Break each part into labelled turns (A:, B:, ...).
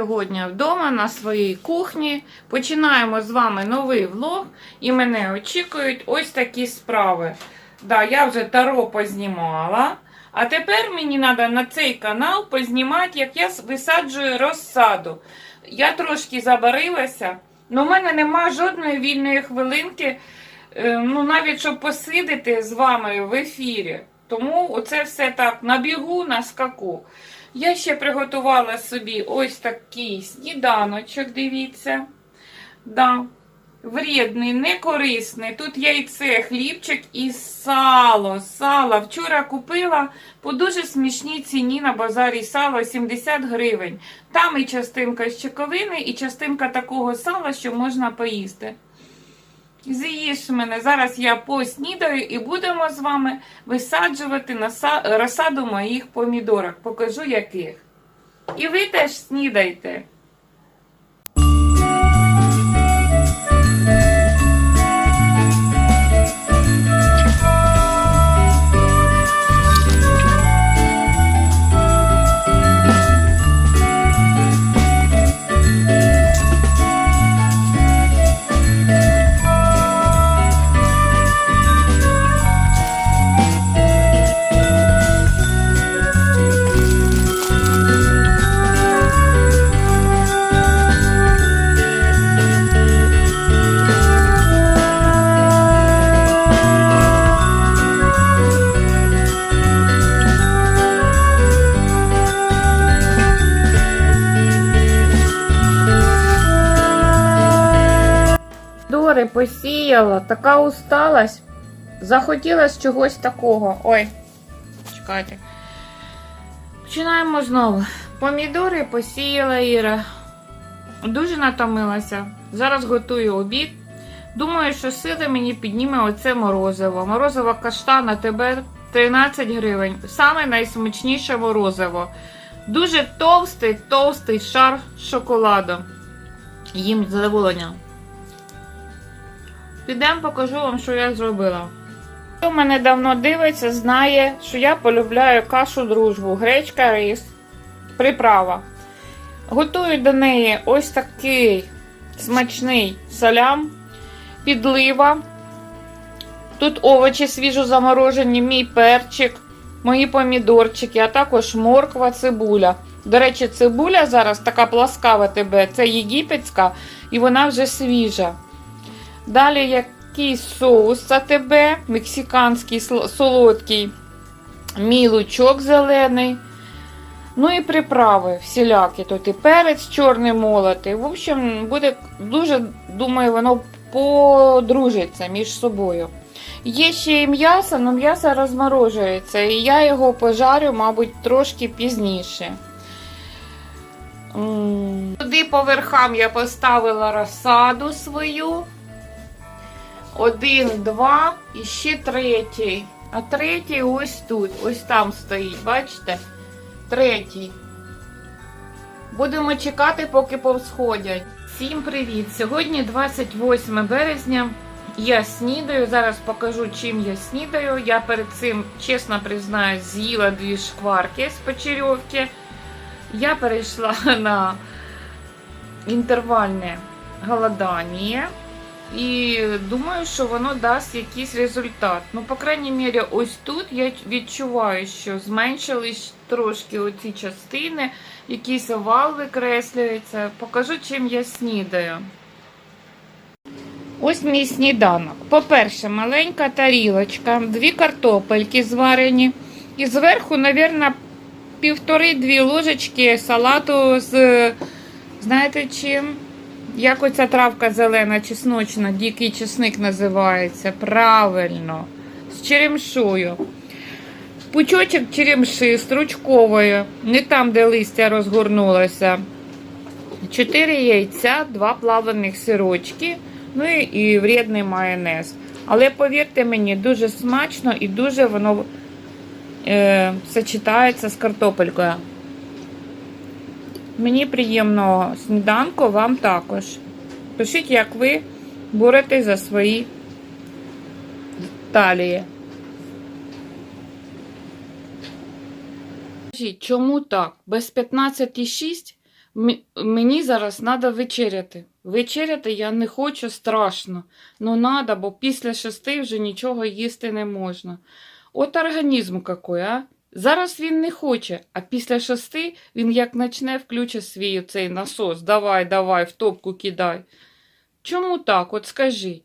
A: Сьогодні вдома на своїй кухні починаємо з вами новий влог, і мене очікують ось такі справи. Да, я вже таро познімала. А тепер мені треба на цей канал познімати, як я висаджую розсаду. Я трошки забарилася, але в мене нема жодної вільної хвилинки, е, ну навіть щоб посидити з вами в ефірі. Тому оце все так на бігу, на скаку. Я ще приготувала собі ось такий сніданочок, дивіться. Да. Вредний, некорисний. Тут яйце, хлібчик і сало. Сало. Вчора купила по дуже смішній ціні на базарі сало 70 гривень. Там і частинка з чековини, і частинка такого сала, що можна поїсти. З'їж мене. Зараз я поснідаю і будемо з вами висаджувати розсаду моїх помідорок. Покажу яких. І ви теж снідайте. Посіяла, така усталась. Захотілося чогось такого. Ой, чекайте. Починаємо знову. Помідори посіяла Іра. Дуже натомилася. Зараз готую обід. Думаю, що сили мені підніме оце морозиво. Морозиво каштана тебе 13 гривень. Саме найсмачніше морозиво. Дуже товстий, товстий шар шоколаду. Їм з задоволенням. Підемо покажу вам, що я зробила. Хто мене давно дивиться, знає, що я полюбляю кашу дружбу, гречка, рис, приправа. Готую до неї ось такий смачний салям, підлива. Тут овочі свіжо заморожені, мій перчик, мої помідорчики, а також морква, цибуля. До речі, цибуля зараз така пласкава тебе, це єгипетська, і вона вже свіжа. Далі якийсь соус АТБ, мексиканський солодкий, мій лучок зелений. Ну і приправи всілякі. Тут і перець чорний молотий. В общем, буде дуже, думаю, воно подружиться між собою. Є ще і м'ясо, але м'ясо розморожується, і я його пожарю, мабуть, трошки пізніше. Туди по верхам я поставила розсаду свою. Один, два і ще третій. А третій ось тут, ось там стоїть, бачите? Третій. Будемо чекати, поки повсходять. Всім привіт! Сьогодні 28 березня. Я снідаю. Зараз покажу, чим я снідаю. Я перед цим, чесно признаюсь, з'їла дві шкварки з печерьовки. Я перейшла на інтервальне голодання. І думаю, що воно дасть якийсь результат. Ну, по крайній мірі, ось тут я відчуваю, що зменшились трошки оці частини, якийсь овал викреслюється. Покажу, чим я снідаю. Ось мій сніданок. По-перше, маленька тарілочка, дві картопельки зварені. І зверху, мабуть, півтори-дві ложечки салату з, знаєте чим? Як оця травка зелена, чесночна, дикий чесник називається. Правильно. З черемшою. Пучочок черемши стручковою, не там, де листя розгорнулося. Чотири яйця, два плавлених сирочки, ну і вредний майонез. Але повірте мені, дуже смачно і дуже воно е, сочетається з картопелькою. Мені приємного сніданку, вам також. Пишіть, як ви боретесь за свої талії. Чому так? Без 15,6 мені зараз треба вечеряти. Вечеряти я не хочу страшно. Ну надо, бо після шести вже нічого їсти не можна. От організм какой, а? Зараз він не хоче, а після шести він як начне включить свій цей насос. Давай, давай, в топку кидай. Чому так? От скажи.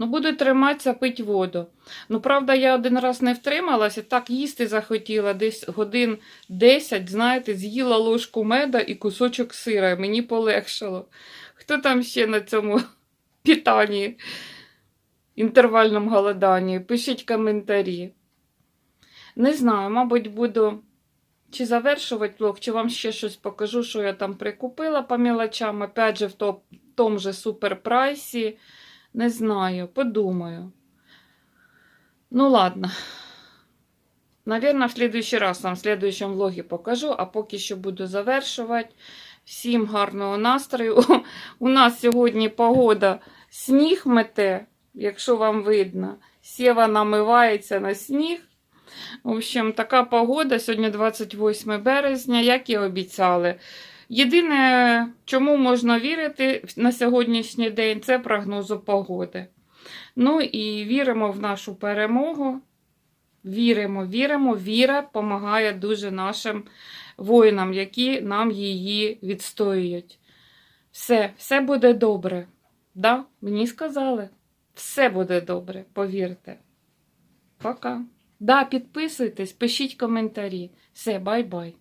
A: Ну, буду триматися, пить воду. Ну, правда, я один раз не втрималася, так їсти захотіла, десь годин 10, знаєте, з'їла ложку меда і кусочок сира. Мені полегшало. Хто там ще на цьому питанні, інтервальному голоданні? Пишіть коментарі. Не знаю, мабуть, буду чи завершувати влог, чи вам ще щось покажу, що я там прикупила по мелочам. Опять же, в то- тому же суперпрайсі. Не знаю, подумаю. Ну ладно. Наверное, в следующий раз вам в следующем влогі покажу, а поки що буду завершувати. Всім гарного настрою. У нас сьогодні погода сніг мете, якщо вам видно. Сєва намивається на сніг. В общем, така погода сьогодні 28 березня, як і обіцяли. Єдине, чому можна вірити на сьогоднішній день, це прогнозу погоди. Ну і віримо в нашу перемогу. Віримо, віримо, віра допомагає дуже нашим воїнам, які нам її відстоюють. Все, все буде добре. Да, мені сказали. Все буде добре, повірте. Пока. Да, підписуйтесь, пишіть коментарі. Все, бай-бай.